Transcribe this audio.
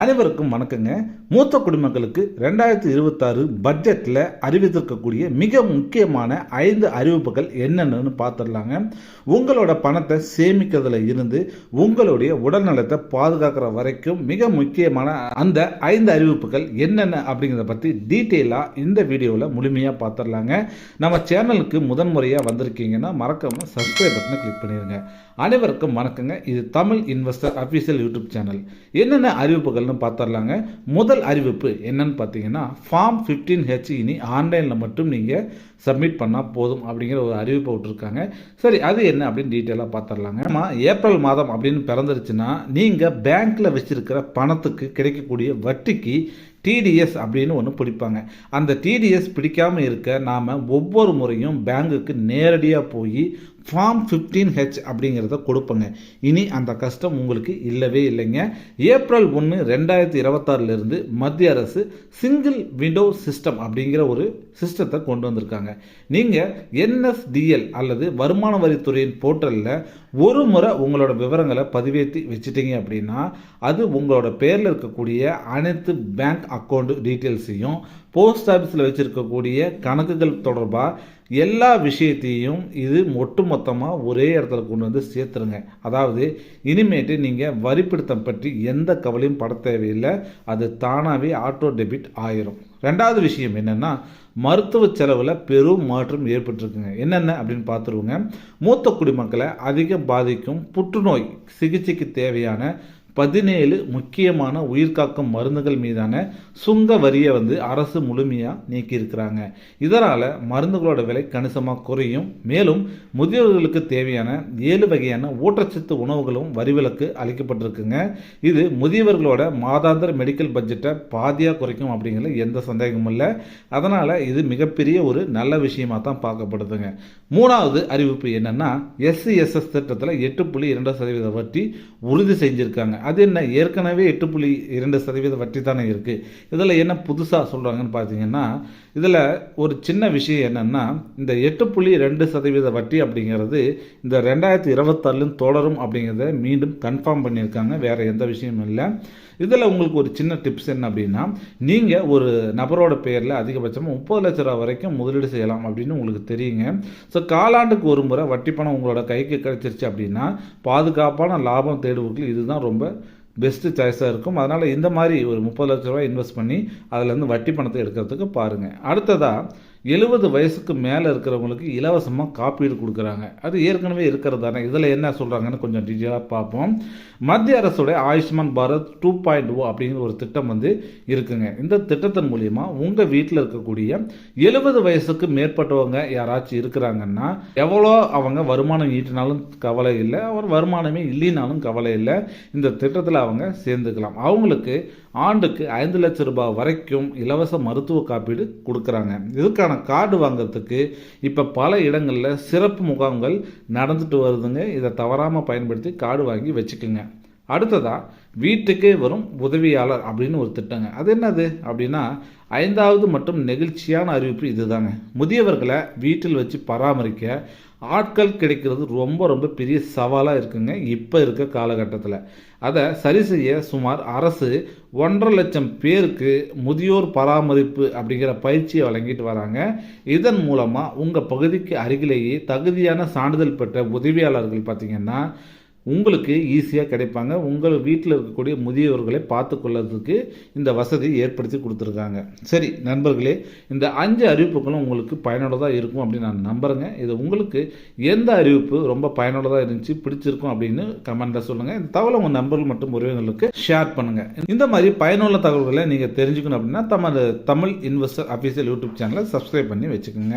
அனைவருக்கும் வணக்கங்க. மூத்த குடிமக்களுக்கு ரெண்டாயிரத்தி இருபத்தாறு பட்ஜெட்டில் அறிவித்திருக்கக்கூடிய மிக முக்கியமான ஐந்து அறிவிப்புகள் என்னென்னு பார்த்துடலாங்க உங்களோட பணத்தை சேமிக்கிறதுல இருந்து உங்களுடைய உடல்நலத்தை பாதுகாக்கிற வரைக்கும் மிக முக்கியமான அந்த ஐந்து அறிவிப்புகள் என்னென்ன அப்படிங்கிறத பற்றி டீட்டெயிலாக இந்த வீடியோவில் முழுமையாக பார்த்துடலாங்க நம்ம சேனலுக்கு முதன்முறையாக வந்திருக்கீங்கன்னா மறக்காமல் சப்ஸ்கிரைப் பட்டனை கிளிக் பண்ணிடுங்க அனைவருக்கும் வணக்கங்க. இது Tamil investor official YouTube channel. என்னென்ன அறிவிப்புகள் தகவல்னு பார்த்துடலாங்க முதல் அறிவிப்பு என்னன்னு பார்த்தீங்கன்னா ஃபார்ம் ஃபிஃப்டீன் ஹெச் இனி ஆன்லைனில் மட்டும் நீங்கள் சப்மிட் பண்ணால் போதும் அப்படிங்கிற ஒரு அறிவிப்பு விட்டுருக்காங்க. சரி அது என்ன அப்படின்னு டீட்டெயிலாக பார்த்துடலாங்க ஆமாம் ஏப்ரல் மாதம் அப்படின்னு பிறந்துருச்சுன்னா நீங்கள் பேங்க்கில் வச்சிருக்கிற பணத்துக்கு கிடைக்கக்கூடிய வட்டிக்கு டிடிஎஸ் அப்படின்னு ஒன்று பிடிப்பாங்க. அந்த டிடிஎஸ் பிடிக்காமல் இருக்க நாம் ஒவ்வொரு முறையும் பேங்குக்கு நேரடியாக போய் ஃபார்ம் ஃபிஃப்டீன் ஹெச் அப்படிங்கிறத கொடுப்பங்க. இனி அந்த கஷ்டம் உங்களுக்கு இல்லவே இல்லைங்க. ஏப்ரல் ஒன்று ரெண்டாயிரத்தி இருபத்தாறுலேருந்து மத்திய அரசு சிங்கிள் விண்டோ சிஸ்டம் அப்படிங்கிற ஒரு சிஸ்டத்தை கொண்டு வந்திருக்காங்க. நீங்கள் என்எஸ்டிஎல் அல்லது வருமான வரித்துறையின் போர்ட்டலில் ஒரு முறை உங்களோட விவரங்களை பதிவேற்றி வச்சுட்டீங்க அப்படின்னா அது உங்களோட பேரில் இருக்கக்கூடிய அனைத்து பேங்க் அக்கௌண்ட் டீட்டெயில்ஸையும் போஸ்ட் ஆஃபீஸில் வச்சுருக்கக்கூடிய கணக்குகள் தொடர்பாக எல்லா விஷயத்தையும் இது ஒட்டுமொத்தமாக ஒரே இடத்துல கொண்டு வந்து சேர்த்துருங்க. அதாவது இனிமேட்டு நீங்கள் வரிப்பிடுத்தம் பற்றி எந்த கவலையும் பட தேவையில்லை. அது தானாகவே ஆட்டோ டெபிட் ஆயிரும். ரெண்டாவது விஷயம் என்னென்னா மருத்துவ செலவில் பெரும் மாற்றம் ஏற்பட்டிருக்குங்க. என்னென்ன அப்படின்னு பார்த்துருவோங்க. மூத்த குடிமக்களை அதிகம் பாதிக்கும் புற்றுநோய் சிகிச்சைக்கு தேவையான பதினேழு முக்கியமான உயிர்காக்கும் மருந்துகள் மீதான சுங்க வரியை வந்து அரசு முழுமையாக நீக்கியிருக்கிறாங்க. இதனால் மருந்துகளோட விலை கணிசமாக குறையும். மேலும் முதியோர்களுக்கு தேவையான ஏழு வகையான ஊட்டச்சத்து உணவுகளும் வரிவிலக்கு அளிக்கப்பட்டிருக்குங்க. இது முதியவர்களோட மாதாந்திர மெடிக்கல் பட்ஜெட்டை பாதியாக குறைக்கும் அப்படிங்கிற எந்த சந்தேகமும் இல்லை. அதனால் இது மிகப்பெரிய ஒரு நல்ல விஷயமாக தான் பார்க்கப்படுதுங்க. மூணாவது அறிவிப்பு என்னென்னா எஸ்சிஎஸ்எஸ் திட்டத்தில் எட்டு புள்ளி இரண்டு சதவீத வட்டி உறுதி செஞ்சுருக்காங்க. அது என்ன? ஏற்கனவே எட்டு புள்ளி இரண்டு சதவீத வட்டி தானே இருக்குது இதில் என்ன புதுசாக சொல்கிறாங்கன்னு பார்த்தீங்கன்னா இதில் ஒரு சின்ன விஷயம் என்னென்னா இந்த எட்டு புள்ளி ரெண்டு சதவீத வட்டி அப்படிங்கிறது இந்த ரெண்டாயிரத்தி இருபத்தாலும் தொடரும் அப்படிங்கிறத மீண்டும் கன்ஃபார்ம் பண்ணியிருக்காங்க. வேறு எந்த விஷயமும் இல்லை. இதில் உங்களுக்கு ஒரு சின்ன டிப்ஸ் என்ன அப்படின்னா நீங்கள் ஒரு நபரோட பேரில் அதிகபட்சமாக முப்பது லட்ச ரூபா வரைக்கும் முதலீடு செய்யலாம் அப்படின்னு உங்களுக்கு தெரியுங்க. ஸோ காலாண்டுக்கு ஒரு முறை வட்டி பணம் உங்களோட கைக்கு கிடைச்சிருச்சு அப்படின்னா பாதுகாப்பான லாபம் தேடுவதற்கு இதுதான் ரொம்ப பெஸ்ட்டு சாய்ஸாக இருக்கும். அதனால் இந்த மாதிரி ஒரு முப்பது லட்ச ரூபாய் இன்வெஸ்ட் பண்ணி அதிலேருந்து வட்டி பணத்தை எடுக்கிறதுக்கு பாருங்கள் அடுத்ததாக எழுபது வயசுக்கு மேலே இருக்கிறவங்களுக்கு இலவசமாக காப்பீடு கொடுக்குறாங்க. அது ஏற்கனவே இருக்கிறது தானே இதில் என்ன சொல்கிறாங்கன்னு கொஞ்சம் டீட்டெயிலாக பார்ப்போம். மத்திய அரசுடைய Ayushman Bharat two point O அப்படிங்கிற ஒரு திட்டம் வந்து இருக்குங்க. இந்த திட்டத்தின் மூலிமா உங்கள் வீட்டில் இருக்கக்கூடிய எழுபது வயசுக்கு மேற்பட்டவங்க யாராச்சும் இருக்கிறாங்கன்னா எவ்வளோ அவங்க வருமானம் ஈட்டினாலும் கவலை இல்லை அவர் வருமானமே இல்லைனாலும் கவலை இல்லை இந்த திட்டத்தில் அவங்க சேர்ந்துக்கலாம். அவங்களுக்கு ஆண்டுக்கு ஐந்து லட்சம் ரூபாய் வரைக்கும் இலவச மருத்துவ காப்பீடு கொடுக்குறாங்க. இதுக்கான கார்டு வாங்குறதுக்கு இப்போ பல இடங்களில் சிறப்பு முகாம்கள் நடந்துட்டு வருதுங்க. இதை தவறாமல் பயன்படுத்தி கார்டு வாங்கி வச்சுக்கோங்க. அடுத்ததாக வீட்டுக்கே வரும் உதவியாளர் அப்படின்னு ஒரு திட்டங்க. அது என்னது அப்படின்னா ஐந்தாவது மற்றும் நெகிழ்ச்சியான அறிவிப்பு இதுதாங்க. முதியவர்களை வீட்டில் வச்சு பராமரிக்க ஆட்கள் கிடைக்கிறது ரொம்ப ரொம்ப பெரிய சவாலாக இருக்குங்க இப்போ இருக்க காலகட்டத்தில். அதை சரி செய்ய சுமார் அரசு ஒன்றரை லட்சம் பேருக்கு முதியோர் பராமரிப்பு அப்படிங்கிற பயிற்சியை வழங்கிட்டு வராங்க. இதன் மூலமாக உங்கள் பகுதிக்கு அருகிலேயே தகுதியான சான்றிதழ் பெற்ற உதவியாளர்கள் பார்த்திங்கன்னா உங்களுக்கு ஈஸியாக கிடைப்பாங்க. உங்கள் வீட்டில் இருக்கக்கூடிய முதியவர்களை பார்த்து கொள்வதற்கு இந்த வசதி ஏற்படுத்தி கொடுத்துருக்காங்க. சரி நண்பர்களே இந்த அஞ்சு அறிவிப்புகளும் உங்களுக்கு பயனுள்ளதாக இருக்கும் அப்படின்னு நான் நம்புகிறேங்க இது உங்களுக்கு எந்த அறிவிப்பு ரொம்ப பயனுள்ளதாக இருந்துச்சு பிடிச்சிருக்கும் அப்படின்னு கமெண்ட்டில் சொல்லுங்கள் இந்த தகவலை உங்கள் நண்பர்கள் மற்றும் உறவினர்களுக்கு ஷேர் பண்ணுங்கள் இந்த மாதிரி பயனுள்ள தகவல்களை நீங்கள் தெரிஞ்சுக்கணும் அப்படின்னா Tamil Tamil investor official YouTube சேனலை சப்ஸ்கிரைப் பண்ணி வச்சுக்கோங்க.